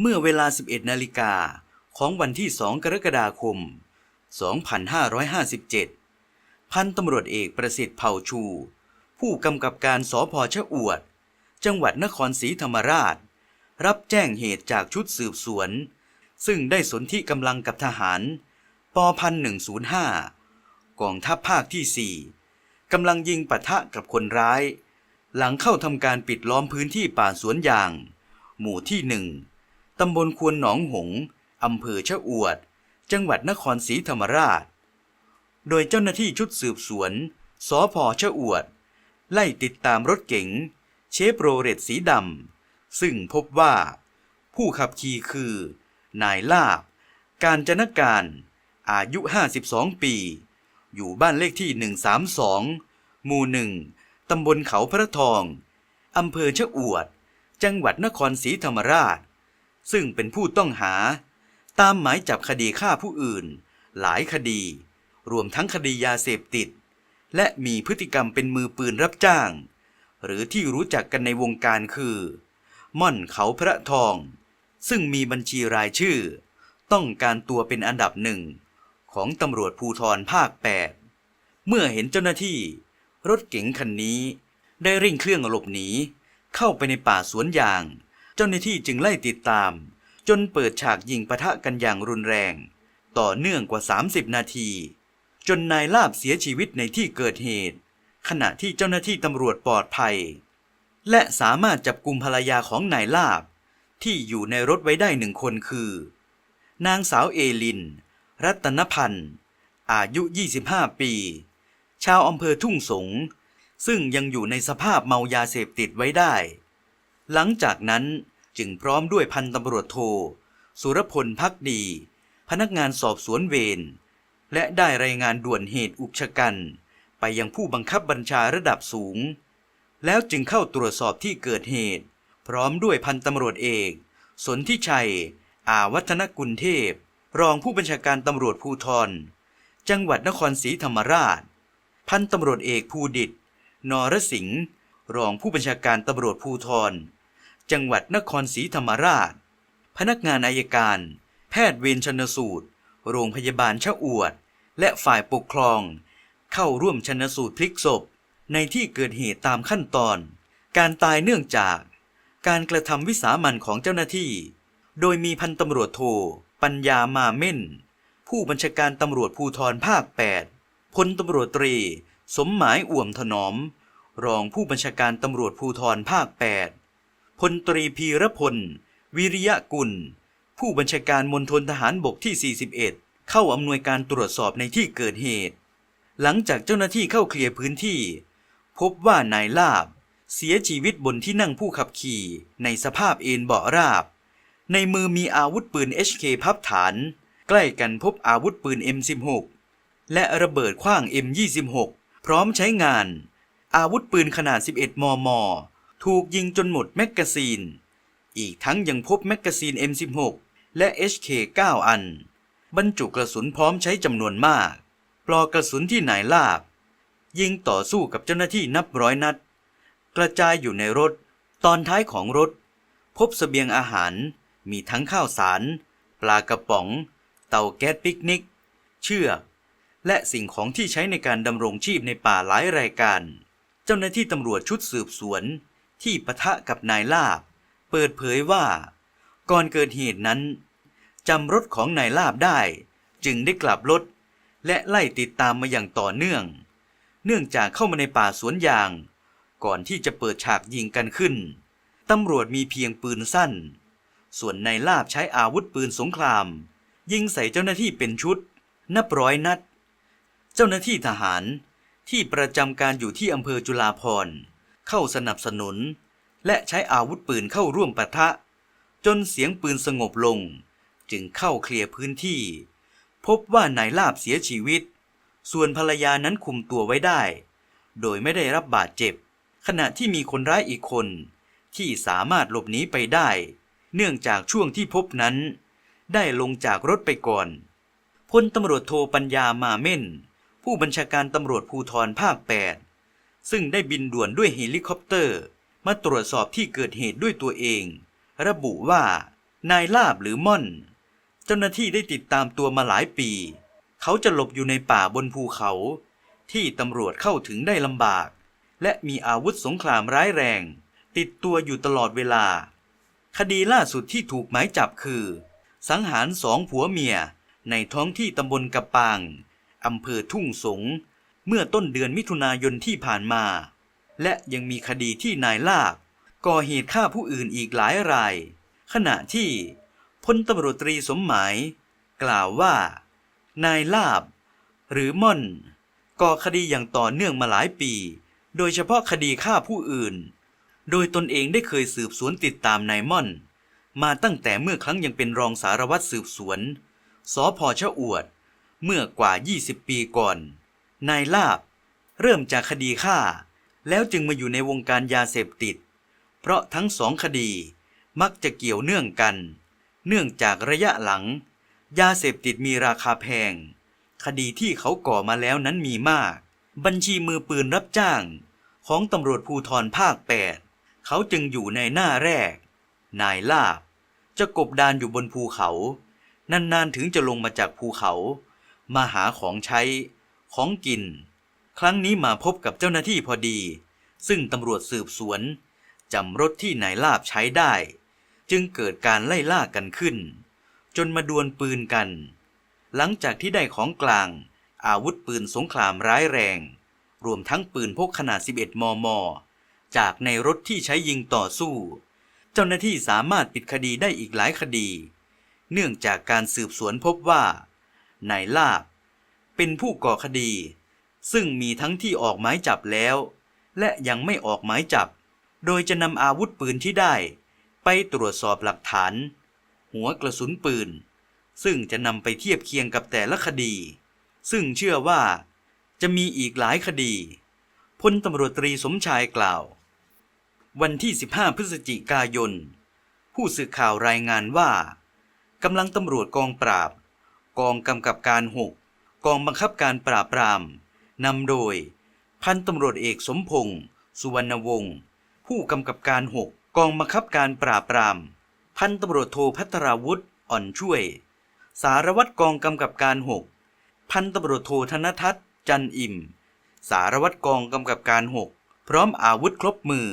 เมื่อเวลา 11 นาฬิกาของวันที่ 2 กรกฎาคม 2557 พันตำรวจเอกประสิทธิ์เผ่าชู ผู้กำกับการสพชะอวด จังหวัดนครศรีธรรมราช รับแจ้งเหตุจากชุดสืบสวน ซึ่งได้สนธิกำลังกับทหาร ปพัน105 กองทัพภาคที่ 4กำลังยิงปะทะกับคนร้าย หลังเข้าทำการปิดล้อมพื้นที่ป่าสวนยาง หมู่ที่หนึ่ง ตำบลควนหนองหงส์อำเภอชะอวด จังหวัดนครศรีธรรมราช โดยเจ้าหน้าที่ชุดสืบสวนสพชะอวด ไล่ติดตามรถเก๋ง เชฟโรเลตสีดำ ซึ่งพบว่า ผู้ขับขี่คือ นายลาบ การจนการ อายุ 52 ปี อยู่บ้านเลขที่ 132 หมู่หนึ่งตำบลเขาพระทอง อำเภอชะอวด จังหวัดนครศรีธรรมราช ซึ่งเป็นผู้ต้องหา ตามหมายจับคดีฆ่าผู้อื่น หลายคดี รวมทั้งคดียาเสพติด และมีพฤติกรรมเป็นมือปืนรับจ้าง หรือที่รู้จักกันในวงการคือ ม่อนเขาพระทอง ซึ่งมีบัญชีรายชื่อ ต้องการตัวเป็นอันดับหนึ่งของตำรวจภูธรภาค 8 เมื่อเห็นเจ้าหน้าที่ รถเก๋งคันนี้ได้เร่งเครื่องหลบหนีเข้าไปในป่าสวนยาง เจ้าหน้าที่จึงไล่ติดตาม จนเปิดฉากยิงปะทะกันอย่างรุนแรง ต่อเนื่องกว่า 30 นาที จนนายลาบเสียชีวิตในที่เกิดเหตุ ขณะที่เจ้าหน้าที่ตำรวจปลอดภัย และสามารถจับกลุ่มภรรยาของนายลาบ ที่อยู่ในรถไว้ได้หนึ่งคนคือ นางสาวเอลิน รัตนพันธ์ อายุ 25 ปี ชาวอำเภอทุ่งสงซึ่งยังอยู่ในสภาพเมายาเสพติดไว้ได้ หลังจากนั้นจึงพร้อมด้วยพันตำรวจโท สุรพลพักดี พนักงานสอบสวนเวรและได้รายงานด่วนเหตุอุกชะกัน ไปยังผู้บังคับบัญชาระดับสูง แล้วจึงเข้าตรวจสอบที่เกิดเหตุ พร้อมด้วยพันตำรวจเอก สนธิชัย อาวัฒนกุลเทพ รองผู้บัญชาการตำรวจภูธรจังหวัดนครศรีธรรมราช พันตำรวจเอกภูดิตนรสิงห์รองผู้บัญชาการตำรวจภูธร จังหวัดนครศรีธรรมราช พนักงานอายการ แพทย์เวรชนสูตร โรงพยาบาลชะอวด และฝ่ายปกครอง เข้าร่วมชนสูตรพลิกศพ ในที่เกิดเหตุตามขั้นตอน การตายเนื่องจาก การกระทำวิสามันของเจ้าหน้าที่ โดยมีพันตำรวจโท ปัญญามาเม่น ผู้บัญชาการตำรวจภูธรภาค 8พลตำรวจตรี สมหมายอ่วมถนอม รองผู้บัญชาการตำรวจภูธรภาค 8 ลตรีพีรพล วิริยะกุล ผู้บัญชาการมณฑลทหารบกที่ 41 เข้าอำนวยการตรวจสอบในที่เกิดเหตุ หลังจากเจ้าหน้าที่เข้าเคลียร์พื้นที่ พบว่านายลาบ เสียชีวิตบนที่นั่งผู้ขับขี่ในสภาพเอนเบาะราบ ในมือมีอาวุธปืน HK พับฐาน ใกล้กันพบอาวุธปืน M16 และระเบิดขว้าง M26 พร้อมใช้งาน อาวุธปืนขนาด 11 มม ถูกยิงจนหมดแมกกาซีน อีกทั้งยังพบแมกกาซีน M16 และ HK 9 อัน บรรจุกระสุนพร้อมใช้จำนวนมาก ปลอกกระสุนที่นายลาบ ยิงต่อสู้กับเจ้าหน้าที่นับร้อยนัด กระจายอยู่ในรถ ตอนท้ายของรถ พบเสบียงอาหาร มีทั้งข้าวสาร ปลากระป๋อง เตาแก๊สปิกนิก เชือกและสิ่งของที่ใช้ในการดำรงชีพในป่าหลายรายการ เจ้าหน้าที่ตำรวจชุดสืบสวน ที่ปะทะกับนายลาบ เปิดเผยว่า ก่อนเกิดเหตุนั้นจำรถของนายลาบได้ จึงได้กลับรถ และไล่ติดตามมาอย่างต่อเนื่อง เนื่องจากเข้ามาในป่าสวนยาง ก่อนที่จะเปิดฉากยิงกันขึ้นตำรวจมีเพียงปืนสั้น ส่วนนายลาบใช้อาวุธปืนสงคราม ยิงใส่เจ้าหน้าที่เป็นชุด นับร้อยนัด เจ้าหน้าที่ทหารที่ประจำการอยู่ที่อำเภอจุฬาภรณ์ เข้าสนับสนุน และใช้อาวุธปืนเข้าร่วมปะทะ จนเสียงปืนสงบลง จึงเข้าเคลียร์พื้นที่ พบว่านายลาบเสียชีวิต ส่วนภรรยานั้นคุมตัวไว้ได้ โดยไม่ได้รับบาดเจ็บ ขณะที่มีคนร้ายอีกคน ที่สามารถหลบหนีไปได้ เนื่องจากช่วงที่พบนั้น ได้ลงจากรถไปก่อนพลตำรวจโทปัญญามาเม่น ผู้บัญชาการตำรวจภูธรภาค 8 ซึ่งได้บินด่วนด้วยเฮลิคอปเตอร์ มาตรวจสอบที่เกิดเหตุด้วยตัวเอง ระบุว่านายลาบหรือม่อน เจ้าหน้าที่ได้ติดตามตัวมาหลายปี เขาจะหลบอยู่ในป่าบนภูเขา ที่ตำรวจเข้าถึงได้ลำบาก และมีอาวุธสงครามร้ายแรง ติดตัวอยู่ตลอดเวลา คดีล่าสุดที่ถูกหมายจับคือ สังหารสองผัวเมียในท้องที่ตำบลกระปางอำเภอทุ่งสง เมื่อต้นเดือนมิถุนายนที่ผ่านมา และยังมีคดีที่นายลาบก่อเหตุฆ่าผู้อื่นอีกหลายราย ขณะที่พลตำรวจตรีสมหมาย กล่าวว่า นายลาบ หรือม่อน ก่อคดีอย่างต่อเนื่องมาหลายปี โดยเฉพาะคดีฆ่าผู้อื่น โดยตนเองได้เคยสืบสวนติดตามนายม่อน มาตั้งแต่เมื่อครั้งยังเป็นรองสารวัตรสืบสวนสพชะอวด เมื่อกว่า 20 ปีก่อน นายลาบ เริ่มจากคดีฆ่า แล้วจึงมาอยู่ในวงการยาเสพติด เพราะทั้งสองคดีมักจะเกี่ยวเนื่องกัน เนื่องจากระยะหลัง ยาเสพติดมีราคาแพง คดีที่เขาก่อมาแล้วนั้นมีมาก บัญชีมือปืนรับจ้าง ของตำรวจภูธรภาค 8 เขาจึงอยู่ในหน้าแรก นายลาบ จะกบดานอยู่บนภูเขา นานๆถึงจะลงมาจากภูเขา มาหาของใช้ ของกิน ครั้งนี้มาพบกับเจ้าหน้าที่พอดี ซึ่งตำรวจสืบสวนจำรถที่นายลาบใช้ได้ จึงเกิดการไล่ล่ากันขึ้น จนมาดวลปืนกัน หลังจากที่ได้ของกลาง อาวุธปืนสงครามร้ายแรง รวมทั้งปืนพกขนาด 11 มม จากในรถที่ใช้ยิงต่อสู้ เจ้าหน้าที่สามารถปิดคดีได้อีกหลายคดี เนื่องจากการสืบสวนพบว่านายลาบ เป็นผู้ก่อคดี ซึ่งมีทั้งที่ออกหมายจับแล้ว และยังไม่ออกหมายจับ โดยจะนำอาวุธปืนที่ได้ ไปตรวจสอบหลักฐาน หัวกระสุนปืน ซึ่งจะนำไปเทียบเคียงกับแต่ละคดี ซึ่งเชื่อว่า จะมีอีกหลายคดีพลตำรวจตรีสมชายกล่าว วันที่ 15 พฤศจิกายน ผู้สื่อข่าวรายงานว่ากำลังตำรวจกองปราบ กองกำกับการ6ก กองบังคับการปราบปรามนำโดย พันตำรวจเอกสมพงษ์สุวรรณวงศ์ผู้กำกับการ 6 กองบังคับการปราบปราม พันตำรวจโทพัทราวุฒิอ่อนช่วย สารวัตรกองกำกับการ 6 พันตำรวจโทธนทัศน์จันอิ่ม สารวัตรกองกำกับการ 6 พร้อมอาวุธครบมือ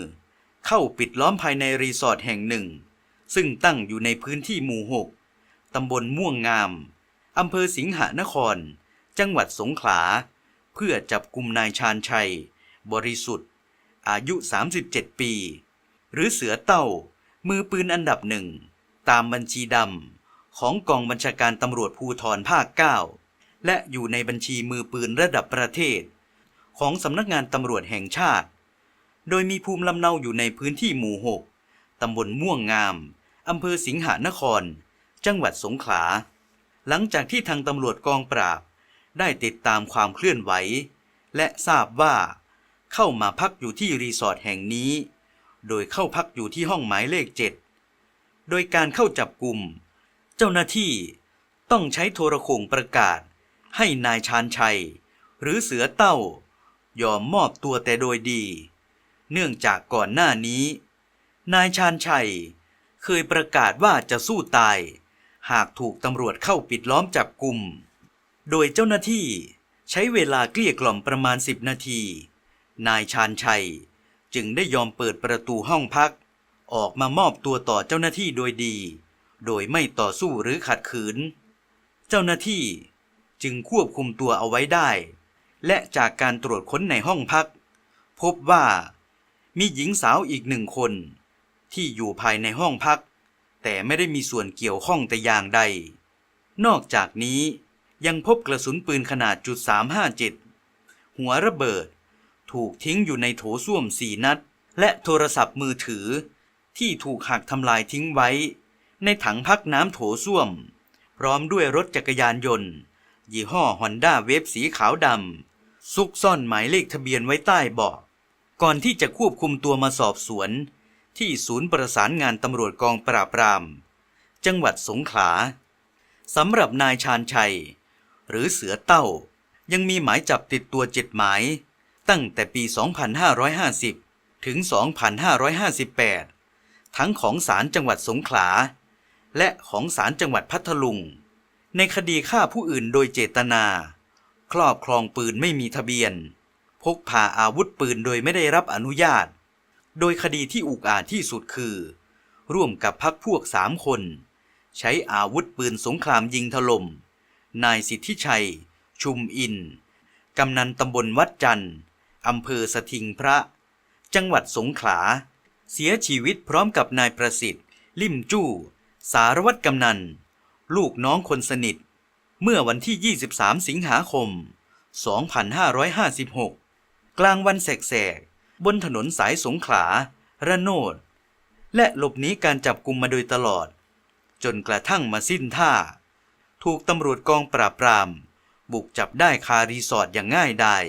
เข้าปิดล้อมภายในรีสอร์ทแห่งหนึ่ง ซึ่งตั้งอยู่ในพื้นที่หมู่ 6 ตำบลม่วงงาม อำเภอสิงหนคร จังหวัดสงขลา เพื่อจับกลุ่มนายชาญชัย บริสุทธิ์ อายุ 37 ปี หรือเสือเต้า มือปืนอันดับหนึ่ง ตามบัญชีดำของกองบัญชาการตำรวจภูธรภาค 9 และอยู่ในบัญชีมือปืนระดับประเทศ ของสำนักงานตำรวจแห่งชาติ โดยมีภูมิลำเนาอยู่ในพื้นที่หมู่ 6 ตำบลม่วงงาม อำเภอสิงหนคร จังหวัดสงขลาหลังจากที่ทางตำรวจกองปราบ ได้ติดตามความเคลื่อนไหว และทราบว่า เข้ามาพักอยู่ที่รีสอร์ทแห่งนี้ โดยเข้าพักอยู่ที่ห้องหมายเลข7โดยการเข้าจับกลุ่ม เจ้าหน้าที่ต้องใช้โทรโขงประกาศ ให้นายชาญชัย หรือเสือเต้ายอมมอบตัวแต่โดยดี เนื่องจากก่อนหน้านี้ นายชาญชัยเคยประกาศว่าจะสู้ตาย หากถูกตำรวจเข้าปิดล้อมจับกลุ่ม โดยเจ้าหน้าที่ใช้เวลาเกลี้ยกล่อมประมาณ 10 นาที นายชาญชัยจึงได้ยอมเปิดประตูห้องพัก ออกมามอบตัวต่อเจ้าหน้าที่โดยดี โดยไม่ต่อสู้หรือขัดขืน เจ้าหน้าที่จึงควบคุมตัวเอาไว้ได้ และจากการตรวจค้นในห้องพัก พบว่ามีหญิงสาวอีกหนึ่งคน ที่อยู่ภายในห้องพัก แต่ไม่ได้มีส่วนเกี่ยวข้องแต่อย่างใด นอกจากนี้ ยังพบกระสุนปืนขนาดจุด357 หัวระเบิด ถูกทิ้งอยู่ในโถส้วมสี่นัด และโทรศัพท์มือถือ ที่ถูกหักทำลายทิ้งไว้ ในถังพักน้ำโถส้วม พร้อมด้วยรถจักรยานยนต์ ยี่ห้อฮอนด้าเวฟสีขาวดำซุกซ่อนหมายเลขทะเบียนไว้ใต้เบาะก่อนที่จะควบคุมตัวมาสอบสวน ที่ศูนย์ประสานงานตำรวจกองปราบปราม จังหวัดสงขลาสำหรับนายชาญชัย หรือเสือเต้า ยังมีหมายจับติดตัวเจ็ดหมาย ตั้งแต่ปี 2550 ถึง 2558 ทั้งของศาลจังหวัดสงขลา และของศาลจังหวัดพัทลุง ในคดีฆ่าผู้อื่นโดยเจตนา ครอบครองปืนไม่มีทะเบียน พกพาอาวุธปืนโดยไม่ได้รับอนุญาต โดยคดีที่อุกอาจที่สุดคือ ร่วมกับพักพวกสามคน ใช้อาวุธปืนสงครามยิงถล่ม นายสิทธิชัย ชุมอิน กำนันตำบลวัดจันทร์อำเภอสถิงพระ จังหวัดสงขลา เสียชีวิตพร้อมกับนายประสิทธิ์ ลิ่มจู้ สารวัตรกำนัน ลูกน้องคนสนิท เมื่อวันที่ 23 สิงหาคม 2556 กลางวันแสกๆ บนถนนสายสงขลา ระโนด และหลบหนีการจับกลุมมาโดยตลอด จนกระทั่งมาสิ้นท่า ถูกตำรวจกองปราบปราม บุกจับได้คารีสอร์ทอย่างง่ายดาย